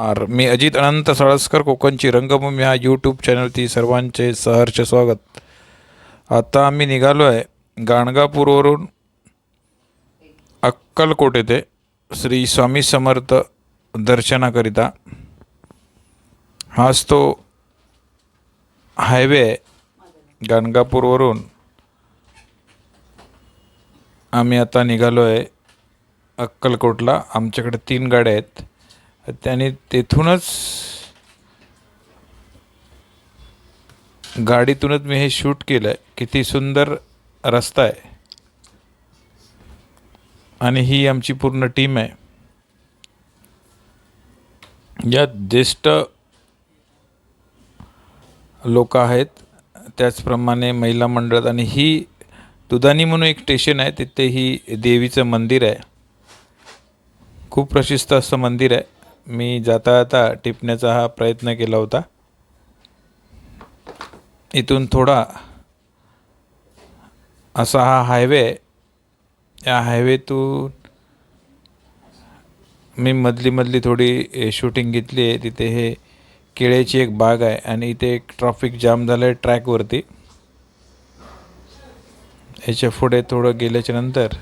R. मी अजित अनंत साळसकर कोकणची रंगभूमी ह्या यूट्यूब चॅनलती सर्वांचे सहर्ष स्वागत. आता आम्ही निघालो आहे गाणगापूरवरून अक्कलकोट येथे श्री स्वामी समर्थ दर्शनाकरिता. हाच तो हायवे आहे गाणगापूरवरून आम्ही आता निघालो आहे अक्कलकोटला. आमच्याकडे तीन गाड्या आहेत. त्याने तेथूनच गाडीतूनच मी हे शूट केलं आहे किती सुंदर रस्ता आहे. आणि ही आमची पूर्ण टीम आहे. यात ज्येष्ठ लोक आहेत. त्याचप्रमाणे महिला मंडळात आणि ही दुधानी म्हणून एक स्टेशन आहे. तिथे ही देवीचं मंदिर आहे. खूप प्रशिस्त असं मंदिर आहे. मी जाता जाता टिपण्याचा हा प्रयत्न केला होता. इथून थोडा असा हा हायवे आहे या हायवेतून मी मधली मधली थोडी शूटिंग घेतली आहे. तिथे हे केळ्याची एक बाग आहे आणि इथे एक ट्रॅफिक जाम झालं आहे ट्रॅकवरती. याच्यापुढे थोडं गेल्याच्यानंतर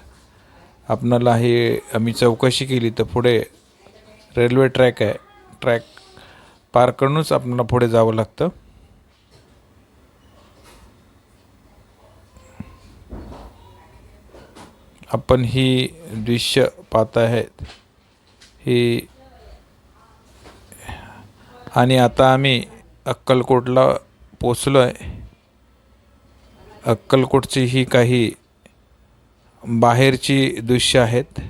आपणाला हे आम्ही चौकशी केली तर पुढे रेल्वे ट्रॅक आहे. ट्रॅक पार करूनच आपल्याला पुढे जावं लागतं. आपण ही दृश्य पाहत आहेत. ही आणि आता आम्ही अक्कलकोटला पोचलो आहे अक्कलकोटची ही काही बाहेरची दृश्य आहेत.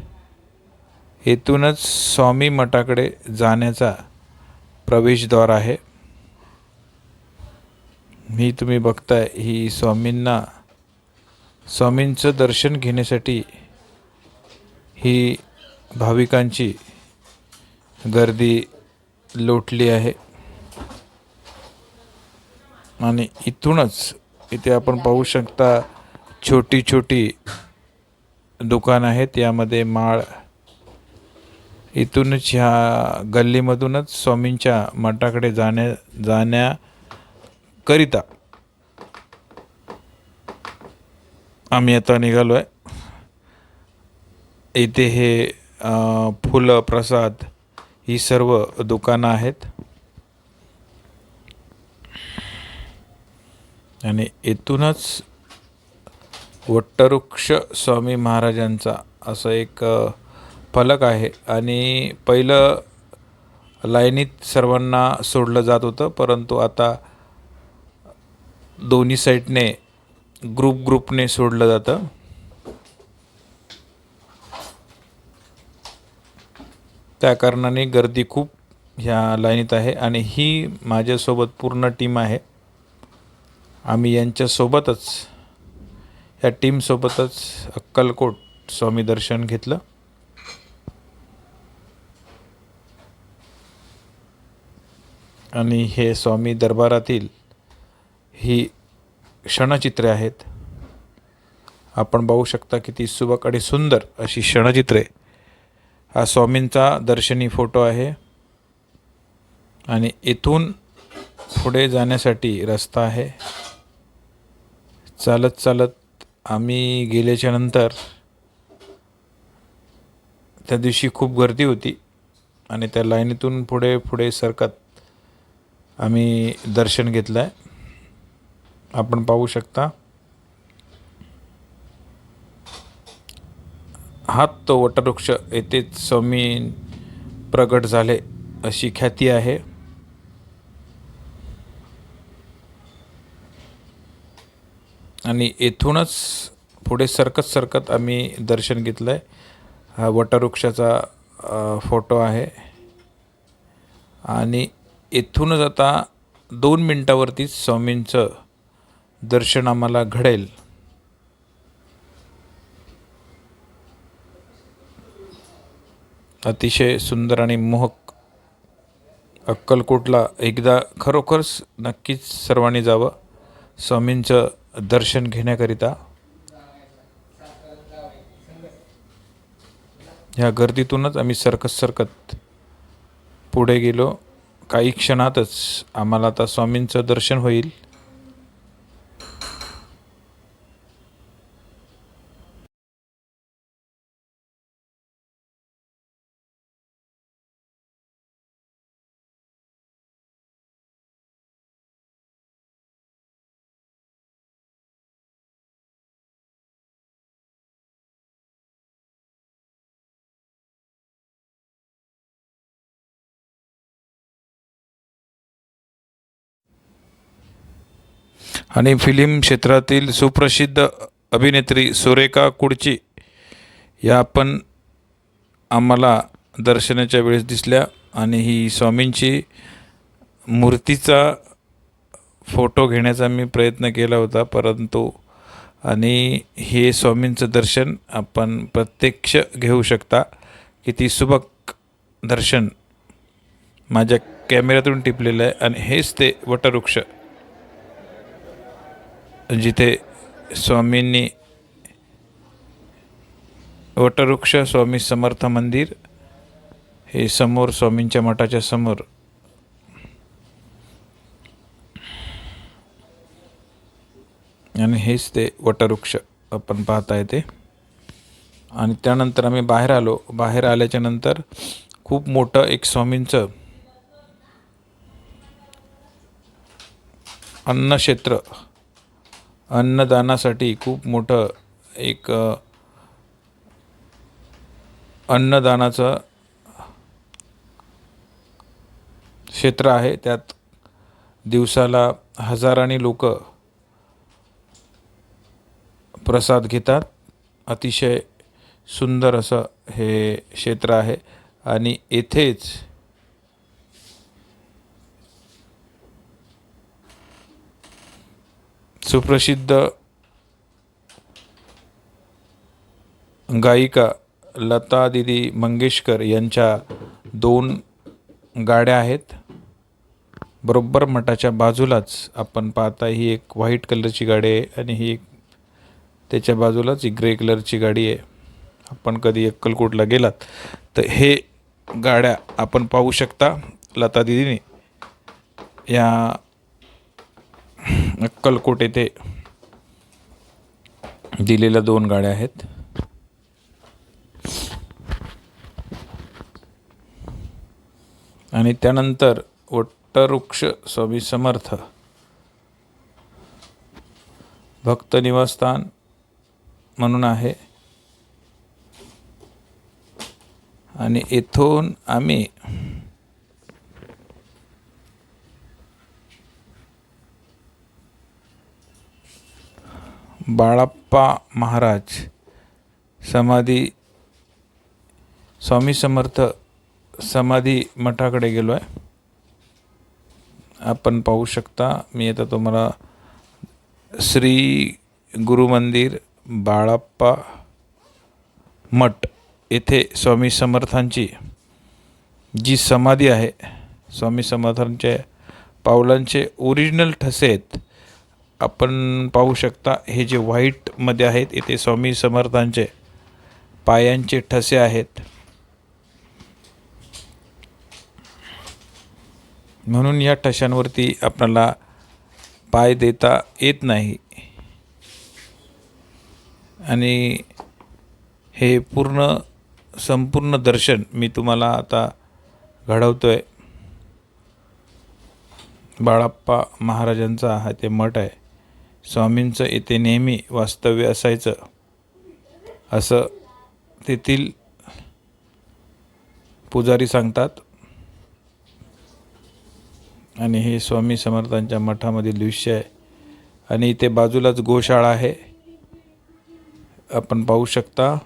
येथूनच स्वामी मठाकडे जाण्याचा प्रवेशद्वार आहे. ही तुम्ही बघताय ही स्वामींना स्वामींचं दर्शन घेण्यासाठी ही भाविकांची गर्दी लोटली आहे. आणि इथूनच इथे आपण पाहू शकता छोटी छोटी दुकान आहेत. यामध्ये माळ इथूनच ह्या गल्लीमधूनच स्वामींच्या मठाकडे जाण्या जाण्याकरिता आम्ही आता निघालो आहे इथे हे फुलं प्रसाद ही सर्व दुकानं आहेत. आणि इथूनच वट्टवृक्ष स्वामी महाराजांचा असं एक फलक आहे. आणि पहिलं लाईनीत सर्वांना सोडलं जात होतं परंतु आता दोन्ही साईडने ग्रुप ग्रुपने सोडलं जातं. त्या कारणाने गर्दी खूप ह्या लाईनीत आहे आणि ही माझ्यासोबत पूर्ण टीम आहे. आम्ही यांच्यासोबतच या टीमसोबतच अक्कलकोट स्वामी दर्शन घेतलं. आणि हे स्वामी दरबारातील ही क्षणचित्रे आहेत. आपण पाहू शकता किती सुबक आणि सुंदर अशी क्षणचित्रे. हा स्वामींचा दर्शनी फोटो आहे. आणि इथून पुढे जाण्यासाठी रस्ता आहे. चालत चालत आम्ही गेल्याच्यानंतर त्या दिवशी खूप गर्दी होती आणि त्या लाईनीतून पुढे पुढे सरकत आम्ही दर्शन घेतलं आहे आपण पाहू शकता. हात तो वटवृक्ष येथेच स्वामी प्रगट झाले अशी ख्याती आहे. आणि येथूनच पुढे सरकत सरकत आम्ही दर्शन घेतलं आहे हा वटवृक्षाचा फोटो आहे. आणि येथूनच आता दोन मिनटावरतीच स्वामींचं दर्शन आम्हाला घडेल. अतिशय सुंदर आणि मोहक अक्कलकोटला एकदा खरोखरच नक्कीच सर्वांनी जावं स्वामींचं दर्शन घेण्याकरिता. ह्या गर्दीतूनच आम्ही सरकत सरकत पुढे गेलो. काही क्षणातच आम्हाला आता स्वामींचं दर्शन होईल. आणि फिल्म क्षेत्रातील सुप्रसिद्ध अभिनेत्री सुरेखा कुडची या पण आम्हाला दर्शनाच्या वेळेस दिसल्या. आणि ही स्वामींची मूर्तीचा फोटो घेण्याचा मी प्रयत्न केला होता परंतु आणि हे स्वामींचं दर्शन आपण प्रत्यक्ष घेऊ शकता. किती सुबक दर्शन माझ्या कॅमेऱ्यातून टिपलेलं आहे आणि हेच ते वटवृक्ष. जिथे स्वामींनी वटवृक्ष स्वामी समर्थ मंदिर हे समोर स्वामींच्या मठाच्या समोर. आणि हेच ते वटवृक्ष आपण पाहता येते. आणि त्यानंतर आम्ही बाहेर आलो. बाहेर आल्याच्यानंतर खूप मोठं एक स्वामींचं अन्नक्षेत्र अन्नदानासाठी खूप मोठं एक अन्नदानाचं क्षेत्र आहे. त्यात दिवसाला हजारांनी लोक प्रसाद घेतात. अतिशय सुंदर असं हे क्षेत्र आहे. आणि येथेच सुप्रसिद्ध गायिका लता दिदी मंगेशकर यांच्या दोन गाड्या आहेत. बरोबर मठाच्या बाजूलाच आपण पाहता ही एक व्हाईट कलरची गाडी आहे आणि ही एक त्याच्या बाजूलाच एक ग्रे कलरची गाडी आहे. आपण कधी अक्कलकोटला गेलात तर हे गाड्या आपण पाहू शकता. लता दिदीने या अक्कलकोट येथे दिलेल्या दोन गाड्या आहेत. आणि त्यानंतर वट्टवृक्ष स्वामी समर्थ भक्त निवासस्थान म्हणून आहे. आणि येथून आम्ही बाळाप्पा महाराज समाधी स्वामी समर्थ समाधी मठाकडे गेलो आहे आपण पाहू शकता मी आता तुम्हाला श्री गुरु मंदिर बाळाप्पा मठ येथे स्वामी समर्थांची जी समाधी आहे स्वामी समर्थांच्या पावलांचे ओरिजिनल ठसे आहेत आपण पाहू शकता हे जे व्हाईटमध्ये आहेत इथे स्वामी समर्थांचे पायांचे ठसे आहेत. म्हणून या ठशांवरती आपल्याला पाय देता येत नाही. आणि हे पूर्ण संपूर्ण दर्शन मी तुम्हाला आता घडवतो आहे बाळाप्पा महाराजांचा हा ते मठ आहे. स्वामींचं येथे नेहमी वास्तव्य असायचं. असं तेथील पुजारी सांगतात. आणि हे स्वामी समर्थांच्या मठामधील दृश्य आहे. आणि इथे बाजूलाच गोशाळा आहे. आपण पाहू शकता.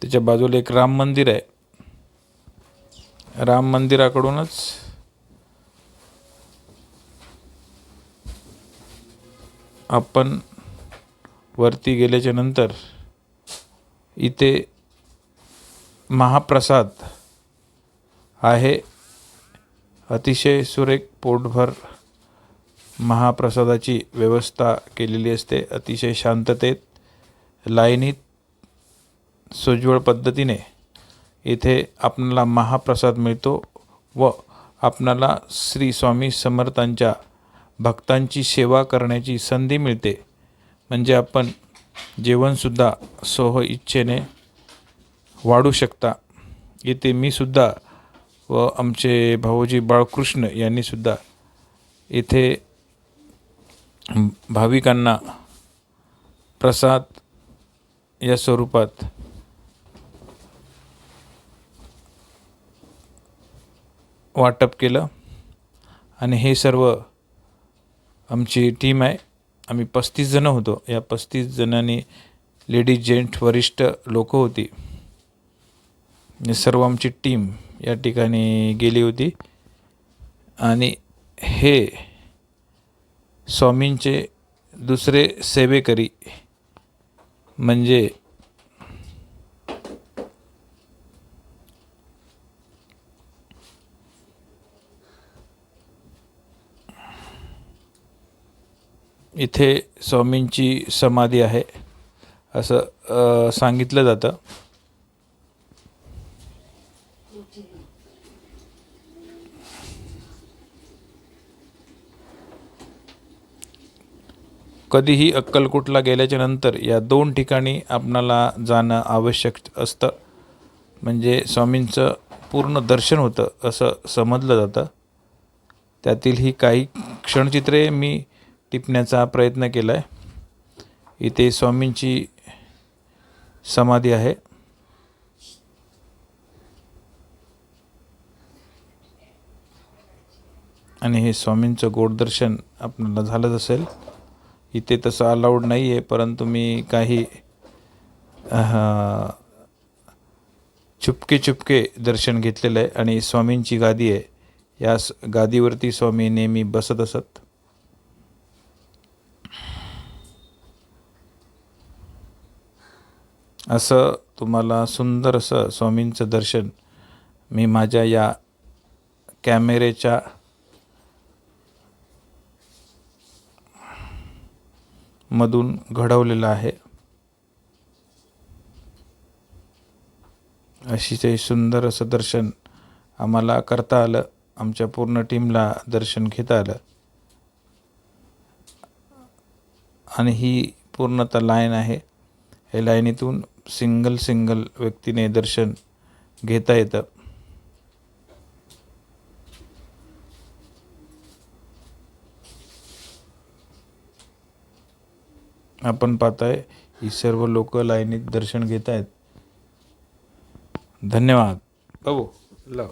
त्याच्या बाजूला एक राम मंदिर आहे. राम मंदिराकडूनच आपण वरती गेल्याच्यानंतर इथे महाप्रसाद आहे. अतिशय सुरेख पोटभर महाप्रसादाची व्यवस्था केलेली असते. अतिशय शांततेत लाईनीत सुज्वळ पद्धतीने येथे आपणाला महाप्रसाद मिळतो व आपणाला श्री स्वामी समर्थांच्या भक्तांची सेवा करण्याची संधी मिळते. म्हणजे आपण जेवणसुद्धा सोह इच्छेने वाढू शकता. येथे मी सुद्धा व आमचे भाऊजी बाळकृष्ण यांनीसुद्धा येथे भाविकांना प्रसाद या स्वरूपात वाटप केलं. आणि हे सर्व आमची टीम आहे. आम्ही पस्तीस जणं होतो. या पस्तीस जणांनी लेडीज जेंट वरिष्ठ लोक होती. सर्व आमची टीम या ठिकाणी गेली होती. आणि हे स्वामींचे दुसरे सेवेकरी म्हणजे इथे स्वामींची समाधी आहे असं सांगितलं जातं. कधीही अक्कलकोटला गेल्याच्यानंतर या दोन ठिकाणी आपणाला जाणं आवश्यक असतं. म्हणजे स्वामींचं पूर्ण दर्शन होतं असं समजलं जातं. त्यातील ही काही क्षणचित्रे मी टिपण्याचा प्रयत्न केला आहे इथे स्वामींची समाधी आहे. आणि हे स्वामींचं गोडदर्शन आपल्याला झालंच असेल. इथे तसं अलाउड नाही आहे परंतु मी काही चुपके चुपके दर्शन घेतलेलं आहे. आणि स्वामींची गादी आहे. या स- गादीवरती स्वामी नेहमी बसत असत. असं तुम्हाला सुंदर असं स्वामींचं दर्शन मी माझ्या या कॅमेरेच्या मधून घडवलेलं आहे. अतिशय सुंदर असं दर्शन आम्हाला करता आलं आमच्या पूर्ण टीमला दर्शन घेता आलं. आणि ही पूर्णतः लाईन आहे. हे लाईनीतून सिंगल सिंगल व्यक्तीने दर्शन घेता येतं. आपण पाहताय ही सर्व लोक लाईनीत दर्शन घेत आहेत धन्यवाद. बाबू लाव.